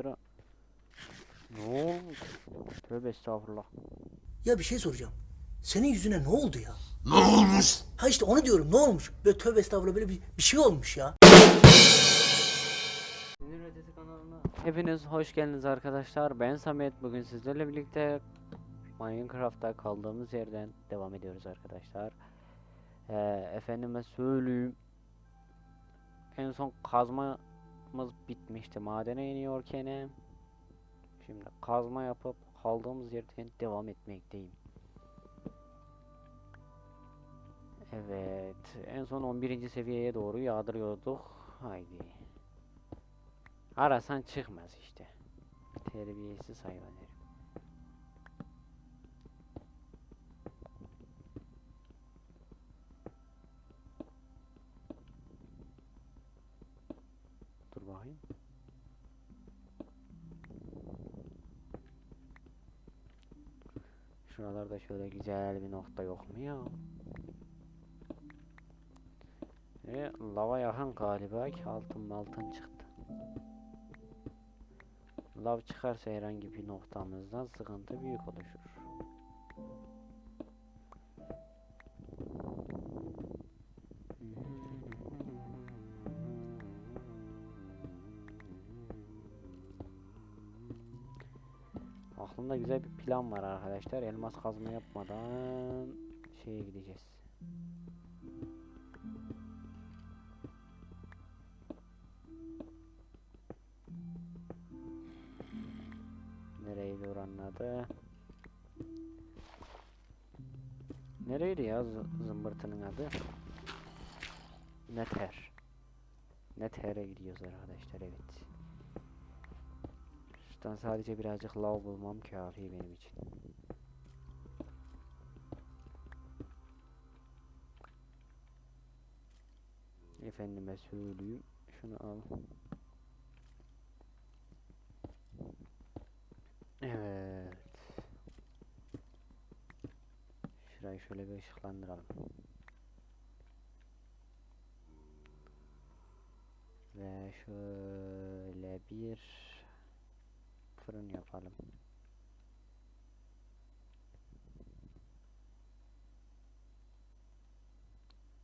O? Ne olmuş? Tövbe estağfurullah. Ya bir şey soracağım. Senin yüzüne ne oldu ya? Ne olmuş? Ha işte onu diyorum ne olmuş? Böyle tövbe estağfurullah böyle bir, bir şey olmuş ya. Sinir Ötesi kanalına Hepiniz hoş geldiniz arkadaşlar. Ben Samet. Bugün sizlerle birlikte Minecraft'ta kaldığımız yerden devam ediyoruz arkadaşlar. Ee, efendime söyleyeyim. En son kazmamız bitmişti. Madene iniyorken şimdi kazma yapıp kaldığımız yerden devam etmekteyim. Evet. En son 11. seviyeye doğru yağdırıyorduk. Haydi. Arasan çıkmaz işte. Terbiyesiz hayvan herif. Dur bakayım. Şuralarda şöyle güzel bir nokta yok mu ya? E, lava yakın galiba ki altın altın çıktı. Lav çıkarsa herhangi bir noktamızdan sıkıntı büyük oluşur. Aklımda güzel bir plan var arkadaşlar. Elmas kazma yapmadan şeye gideceğiz. Nereydi oranın adı? Nereydi ya zı- zımbırtının adı? Nether. Nether'e gidiyoruz arkadaşlar evet. Şuradan sadece birazcık lav bulmam kafi benim için. Efendime söyleyeyim. Şunu al. Evet. Şurayı şöyle bir ışıklandıralım. Ve şöyle bir fırın yapalım.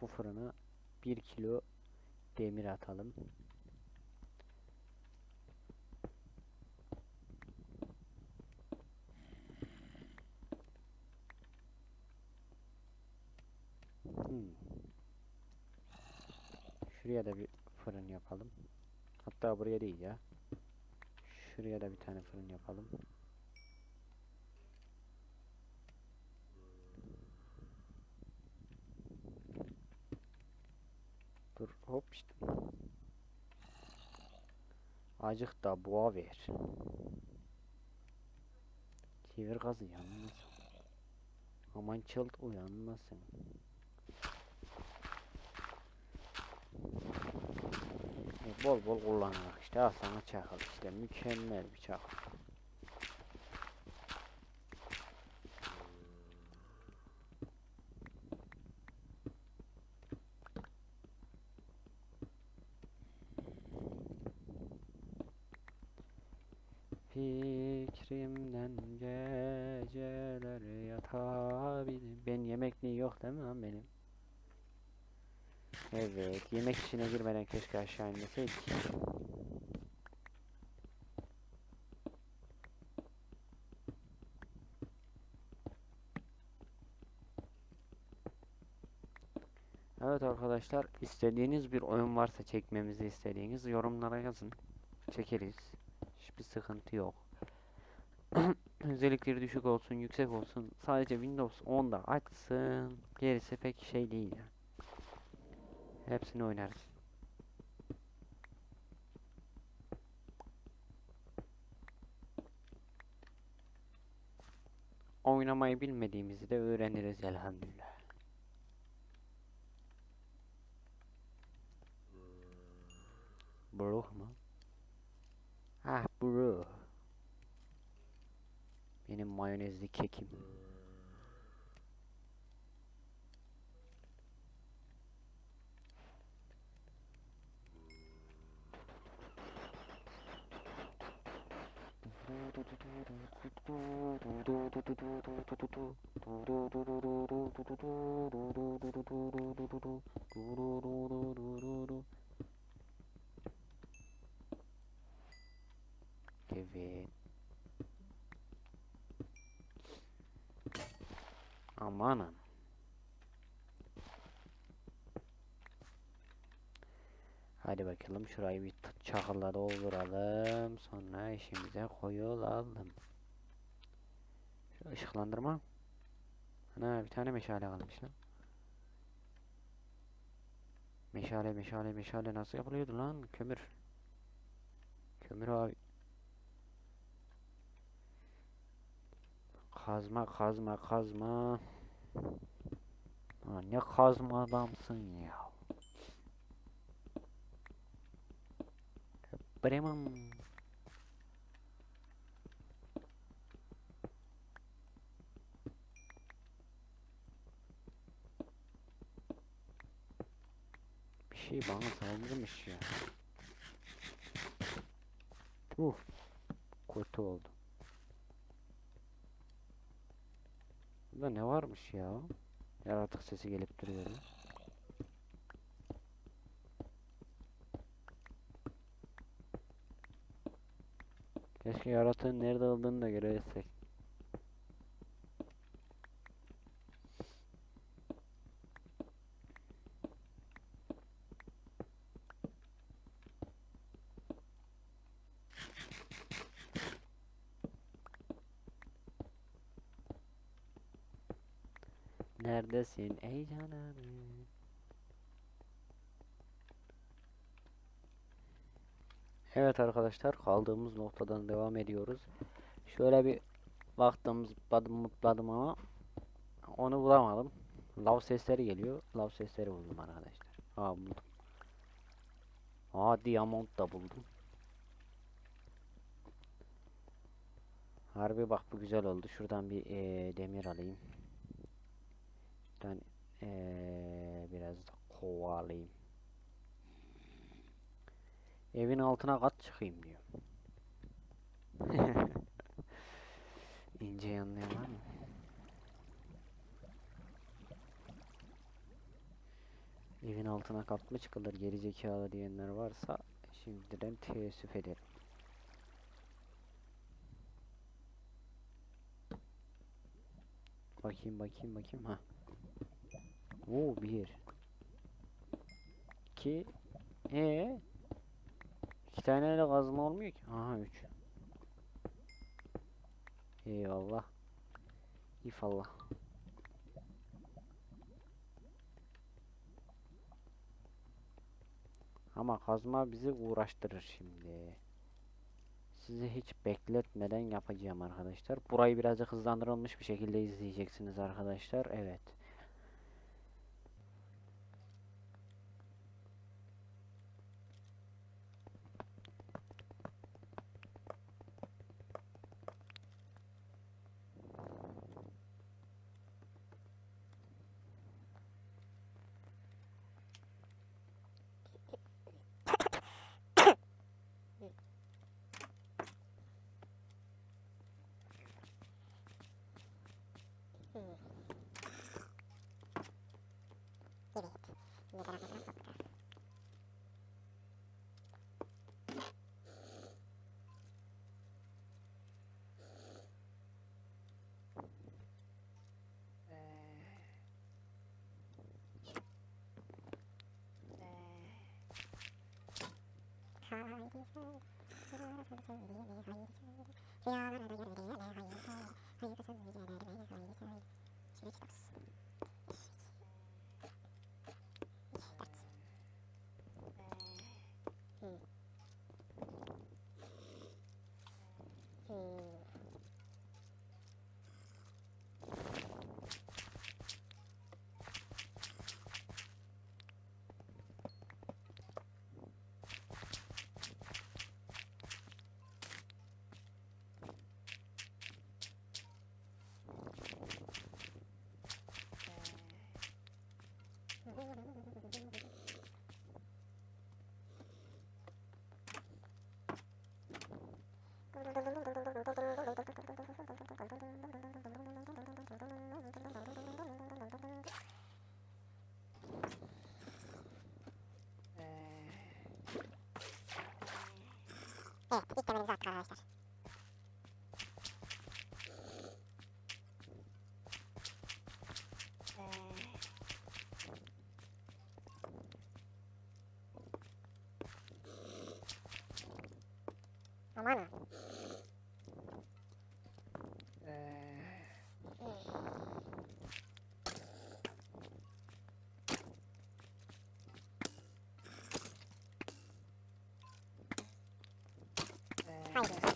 Bu fırına 1 kilo demir atalım. Hmm. Şuraya da bir fırın yapalım. Hatta buraya değil ya. Şuraya da bir tane fırın yapalım. Dur hop işte. Acık da boğa ver. Çevir gazı yanmasın. Aman çılt uyanmasın. Bol bol kullanarak işte al sana çakal işte mükemmel bir çakal. Fikrimden geceler yatabilirim. Ben yemekliği yok değil mi lan benim? Evet, yemek işine girmeden keşke aşağı inmeseydik. Evet arkadaşlar, istediğiniz bir oyun varsa çekmemizi istediğiniz yorumlara yazın. Çekeriz. Hiçbir sıkıntı yok. Özellikleri düşük olsun, yüksek olsun. Sadece Windows 10'da açsın. Gerisi pek şey değil ya. Hepsini oynarız. Oynamayı bilmediğimizi de öğreniriz elhamdülillah. Bro mu? Ah bro. Benim mayonezli kekim. Evet. Amanın. Hadi bakalım şurayı bir çakılla dolduralım. Sonra işimize koyulalım. Şu ışıklandırma. Ana bir tane meşale kalmış lan. Meşale meşale meşale nasıl yapılıyordu lan? Kömür. Kömür abi. Kazma kazma kazma. Ha, ne kazma adamsın ya. Bremen. Şey bana saldırmış ya. Uh. Kötü oldu. Burada ne varmış ya? Yaratık sesi gelip duruyor. Keşke yaratığın nerede olduğunu da görebilsek. Neredesin ey canım? Evet arkadaşlar kaldığımız noktadan devam ediyoruz. Şöyle bir baktım mutladım ama onu bulamadım. Lav sesleri geliyor. Lav sesleri buldum arkadaşlar. Aa buldum. Aa diamond da buldum. Harbi bak bu güzel oldu. Şuradan bir eee, demir alayım. Şuradan eee, biraz da kova alayım. Evin altına kat çıkayım diyor. İnce yanlayan var mı? Evin altına kat mı çıkılır geri zekalı diyenler varsa şimdiden teessüf ederim. Bakayım bakayım bakayım ha. Oo bir. İki. Ee. İki tane de kazma olmuyor ki. Aha üç. Eyvallah. İfallah. Ama kazma bizi uğraştırır şimdi. Sizi hiç bekletmeden yapacağım arkadaşlar. Burayı birazcık hızlandırılmış bir şekilde izleyeceksiniz arkadaşlar. Evet. 내려가도록 합니다. Yeah, I don't know. Evet, ilk temelimizi attık arkadaşlar. Aman ha. Haydi.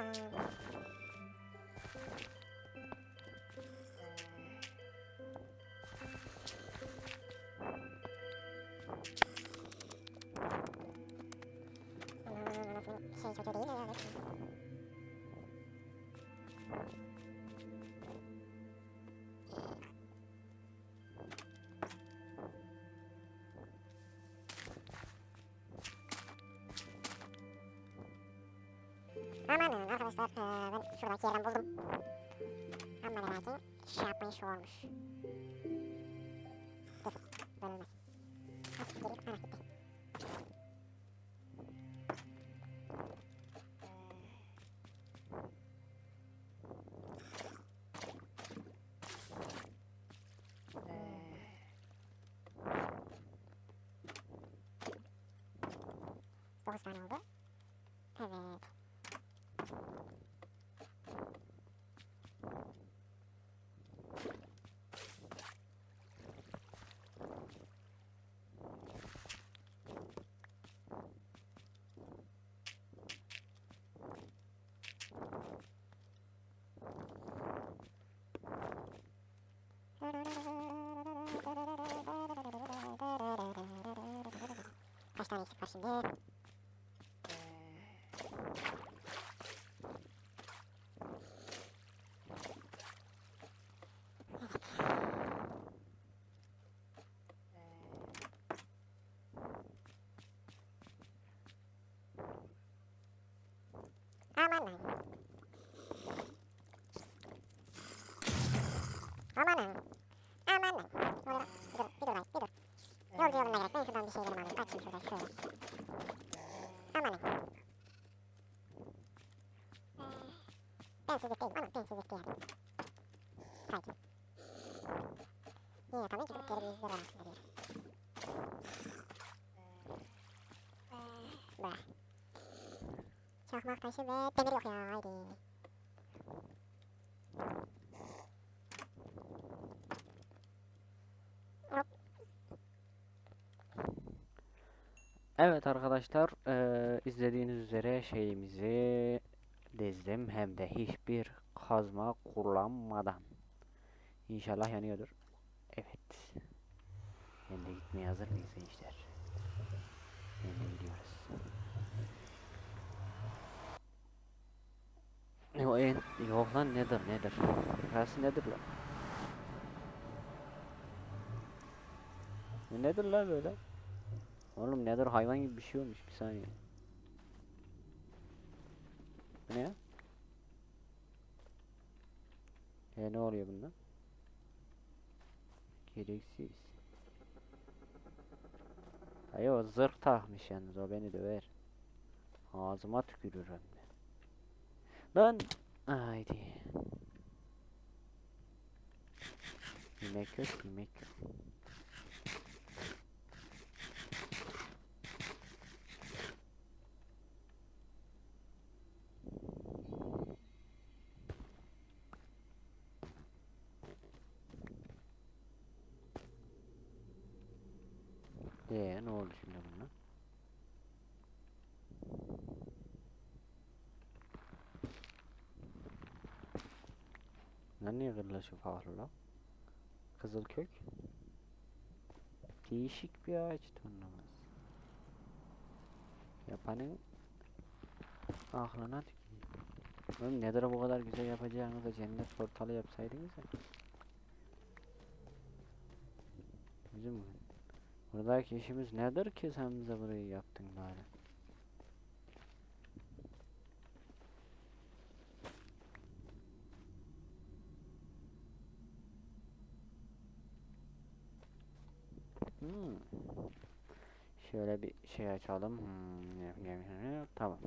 var. Tamam. Aman, anasının şey çocuğu değil mi ya? Eee, ben şuradaki yerden buldum. Ama ve lakin şey yapmayı şu Kaç tane eksik var şimdi? Aman lan. Aman lan. Aman lan. Ne oluyor lan? Bir dur, bir dur lan, bir dur. Yolcu yoluna gerek. Ben şuradan bir şeylerimi alayım. Açayım şuradan şöyle. Aman lan. Bensizlik değil ama bensizlik değil. Sakin. Niye yapamayın ki? Geri bir yüzde rahatsız ediyor. Bırak. Çakmak taşı ve demir yok ya haydi. Evet arkadaşlar eee, izlediğiniz üzere şeyimizi dizdim hem de hiçbir kazma kullanmadan. İnşallah yanıyordur. Evet. Hem de gitmeye hazır mıyız gençler? Hem de gidiyoruz. Yok, en, yok lan nedir nedir? Burası nedir lan? Nedir lan böyle? Oğlum nedir hayvan gibi bir şey olmuş bir saniye. Bu ne ya? E ne oluyor bunda? Gereksiz. Hayır o zırh takmış yalnız o beni döver. Ağzıma tükürür hem de. Lan! Haydi. Yemek yok, yemek yok. Lan niye kırılaşı farklı lan? Kızılkök. Değişik bir ağaç turnuvası. Yapanın aklına tüküreyim. Oğlum nedir bu kadar güzel yapacağınızda cennet portalı yapsaydınız ya. Bizim buradaki işimiz nedir ki sen bize burayı yaptın bari? Hmm. Şöyle bir şey açalım. Hmm. Tamam.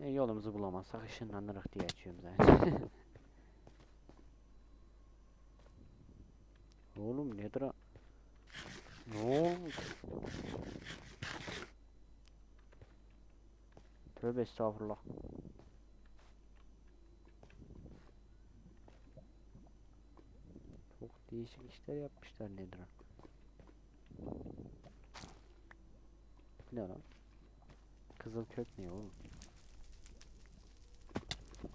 E, yolumuzu bulamazsak ışınlanırız diye açıyorum zaten. Oğlum nedir o? Ne olmuş? Tövbe estağfurullah. Çok değişik işler yapmışlar nedir Ne lan? Kızıl kök ne oğlum?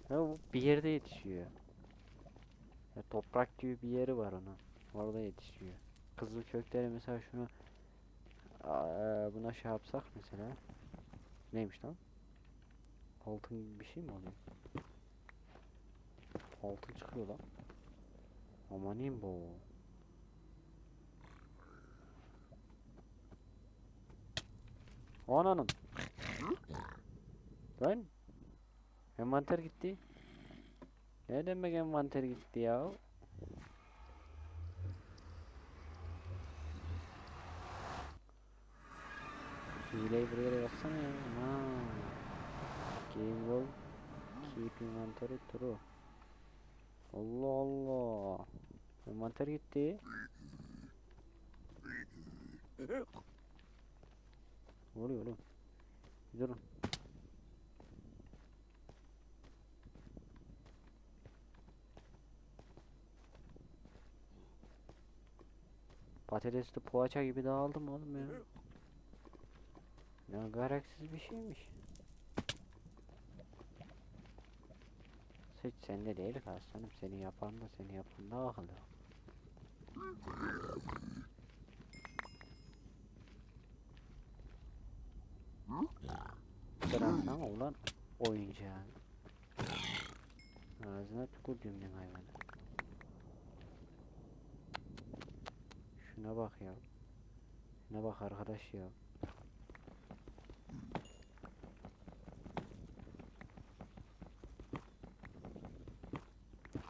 Ha bu bir yerde yetişiyor. Ya toprak gibi bir yeri var onun. Orada yetişiyor. Kızıl kökleri mesela şunu Aa, buna şey yapsak mesela. Neymiş lan? Altın gibi bir şey mi oluyor? Altın çıkıyor lan. Amanin bu. Ananın. Lan. Envanter gitti. Ne demek envanter gitti ya? Hileyi buraya yazsana ya. Ha. Game roll. Keep inventory true. Allah Allah. Envanter gitti. Ne oluyor? Bir Durun. Patatesli poğaça gibi dağıldım oğlum ya. Ne gereksiz bir şeymiş. Hiç sende değil aslanım. Seni yapan da seni yapan da akıllı. Bıraksana ulan oyuncağını. Ağzına tükürdüğüm ben hayvanı. Şuna bak ya. Şuna bak arkadaş ya.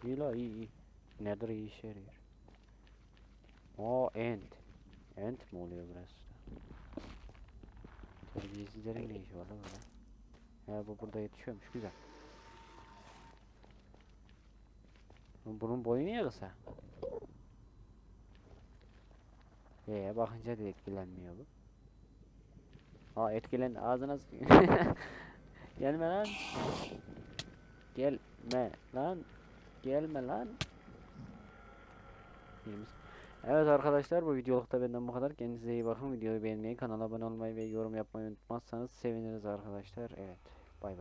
İyi la iyi iyi. Nedir iyi işe yarıyor. Aa ent. Ent mi oluyor burası? Terbiyesizlerin ne işi var lan burada? Ya bu burada yetişiyormuş güzel. Bunun boyu niye kısa? Ee bakınca da etkilenmiyor bu. Aa etkilen ağzına. Gelme lan. Gelme lan. Gelme lan. İyi misin? Evet arkadaşlar bu videolukta benden bu kadar. Kendinize iyi bakın. Videoyu beğenmeyi, kanala abone olmayı ve yorum yapmayı unutmazsanız seviniriz arkadaşlar. Evet. Bay bay.